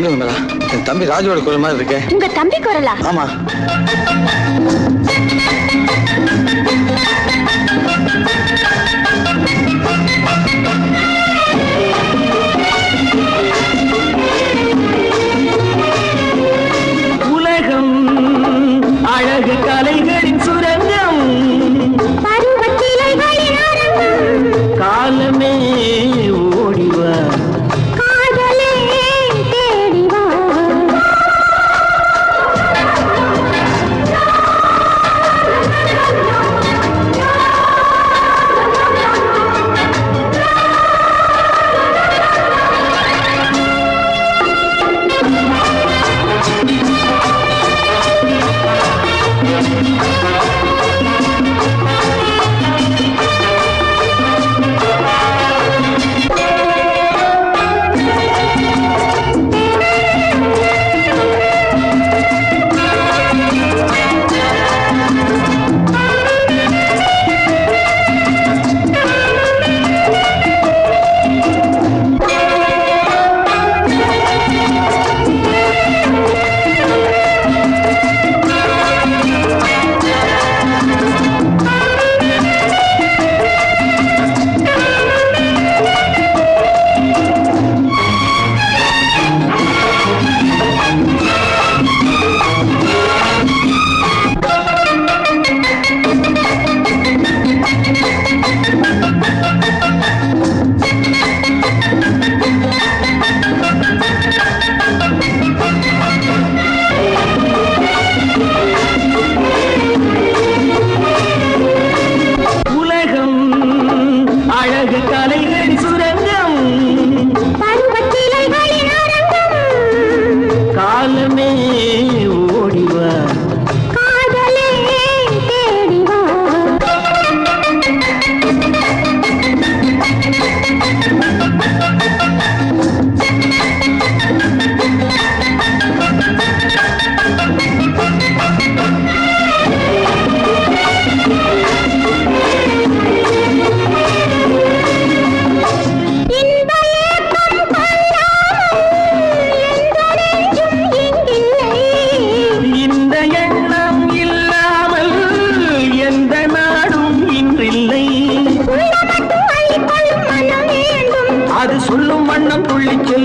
இல்ல விமலா என் தம்பி ராஜுவோட குரல் மாதிரி இருக்கு. உங்க தம்பி குரலா? ஆமா. உலகம் அழகு கலை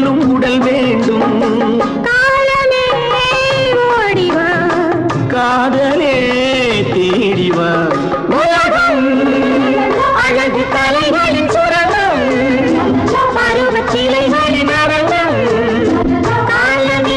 சொல்லும் உடல் வே